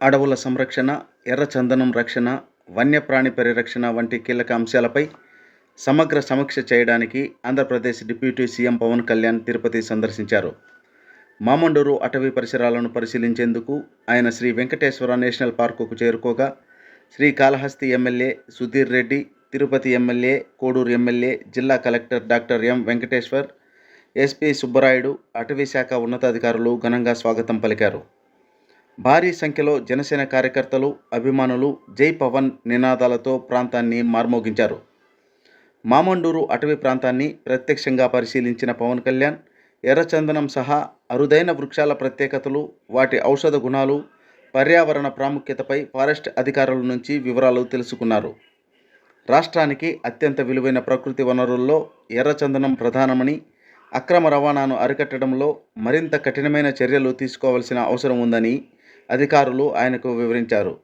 అడవుల సంరక్షణ ఎర్రచందనం రక్షణ వన్యప్రాణి పరిరక్షణ వంటి కీలక అంశాలపై సమగ్ర సమీక్ష చేయడానికి ఆంధ్రప్రదేశ్ డిప్యూటీ సీఎం పవన్ కళ్యాణ్ తిరుపతి సందర్శించారు. మామండూరు అటవీ పరిసరాలను పరిశీలించేందుకు ఆయన శ్రీ వెంకటేశ్వర నేషనల్ పార్కుకు చేరుకోగా Srikalahasti MLA Sudheer Reddy Tirupati MLA Koduru MLA జిల్లా collector doctor M Venkateswar SP Subbarayudu అటవీ శాఖ ఉన్నతాధికారులు ఘనంగా స్వాగతం పలికారు. భారీ సంఖ్యలో జనసేన కార్యకర్తలు అభిమానులు జై పవన్ నినాదాలతో ప్రాంతాన్ని మార్మోగించారు. మామండూరు అటవీ ప్రాంతాన్ని ప్రత్యక్షంగా పరిశీలించిన పవన్ కళ్యాణ్ ఎర్రచందనం సహా అరుదైన వృక్షాల ప్రత్యేకతలు వాటి ఔషధ గుణాలు పర్యావరణ ప్రాముఖ్యతపై ఫారెస్ట్ అధికారుల నుంచి వివరాలు తెలుసుకున్నారు. రాష్ట్రానికి అత్యంత విలువైన ప్రకృతి వనరుల్లో ఎర్రచందనం ప్రధానమని అక్రమ రవాణాను అరికట్టడంలో మరింత కఠినమైన చర్యలు తీసుకోవాల్సిన అవసరం ఉందని అధికారులు ఆయనకు వివరించారు.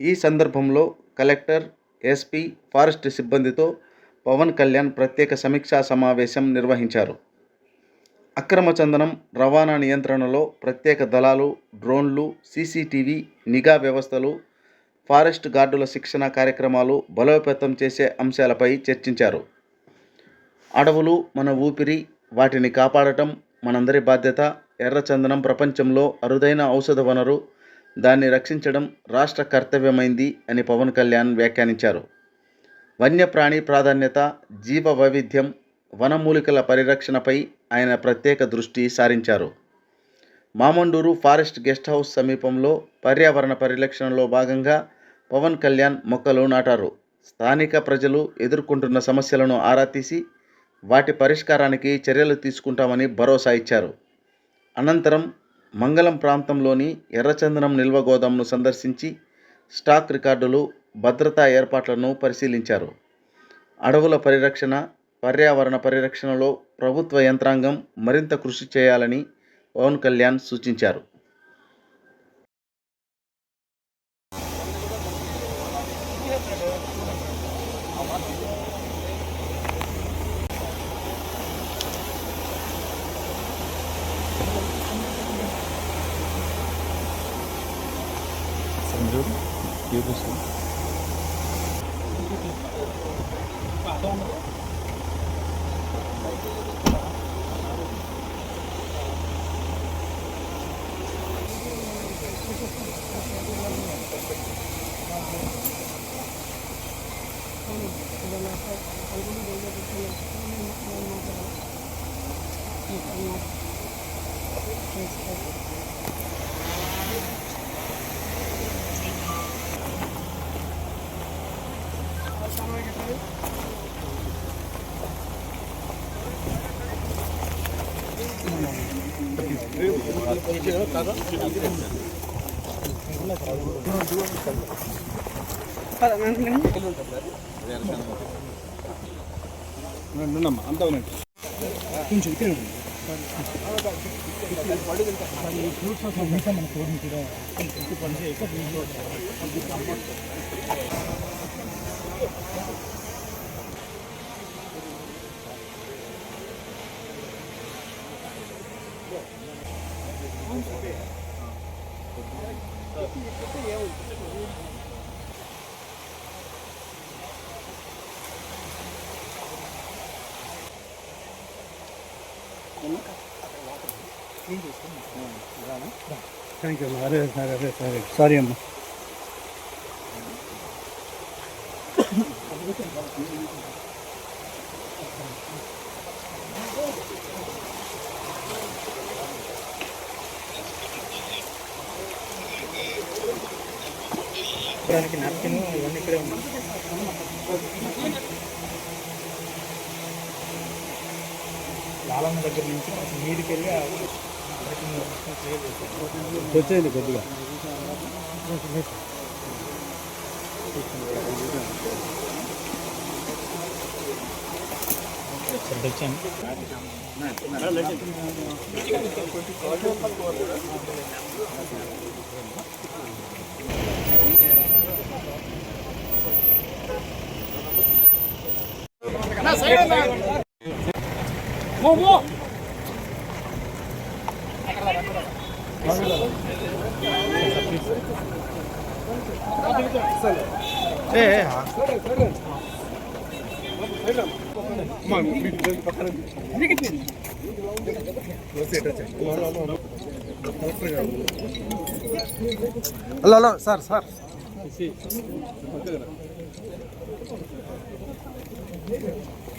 ఈ సందర్భంలో కలెక్టర్ ఎస్పీ ఫారెస్ట్ సిబ్బందితో పవన్ కళ్యాణ్ ప్రత్యేక సమీక్షా సమావేశం నిర్వహించారు. అక్రమ చందనం రవాణా నియంత్రణలో ప్రత్యేక దళాలు డ్రోన్లు సీసీటీవీ నిఘా వ్యవస్థలు ఫారెస్ట్ గార్డుల శిక్షణ కార్యక్రమాలు బలోపేతం చేసే అంశాలపై చర్చించారు. అడవులు మన ఊపిరి వాటిని కాపాడటం మనందరి బాధ్యత ఎర్రచందనం ప్రపంచంలో అరుదైన ఔషధ వనరు దాన్ని రక్షించడం రాష్ట్ర కర్తవ్యమైంది అని పవన్ కళ్యాణ్ వ్యాఖ్యానించారు. వన్యప్రాణి ప్రాధాన్యత జీవ వైవిధ్యం వనమూలికల పరిరక్షణపై ఆయన ప్రత్యేక దృష్టి సారించారు. మామండూరు ఫారెస్ట్ గెస్ట్ హౌస్ సమీపంలో పర్యావరణ పరిరక్షణలో భాగంగా పవన్ కళ్యాణ్ మొక్కలు నాటారు. స్థానిక ప్రజలు ఎదుర్కొంటున్న సమస్యలను ఆరా తీసి వాటి పరిష్కారానికి చర్యలు తీసుకుంటామని భరోసా ఇచ్చారు. అనంతరం మంగళం ప్రాంతంలోని ఎర్రచందనం నిల్వ గోదాంను సందర్శించి స్టాక్ రికార్డులు భద్రతా ఏర్పాట్లను పరిశీలించారు. అడవుల పరిరక్షణ పర్యావరణ పరిరక్షణలో ప్రభుత్వ యంత్రాంగం మరింత కృషి చేయాలని పవన్ కళ్యాణ్ సూచించారు. Estamos vendo? Eu consigo. Perdão, meu. ఉండమ్మా అంతా ఉండండి కొంచెం ఇక్కడ ఉండండి. థ్యాంక్ యూ అమ్మా అరే సరే అరే సరే సారీ అమ్మా తుడవడానికి నాప్కిన్ ఇవన్నీ ఇక్కడే ఉన్నాయి. లాలమ్మ దగ్గర నుంచి కొంచెం నీరుకి వెళ్ళి వచ్చేయండి కొద్దిగా. తెచ్చాను hello hello sir sir Sí.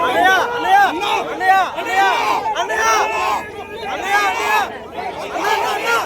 அண்ணையா அண்ணையா அண்ணையா அண்ணையா அண்ணையா அண்ணா அண்ணா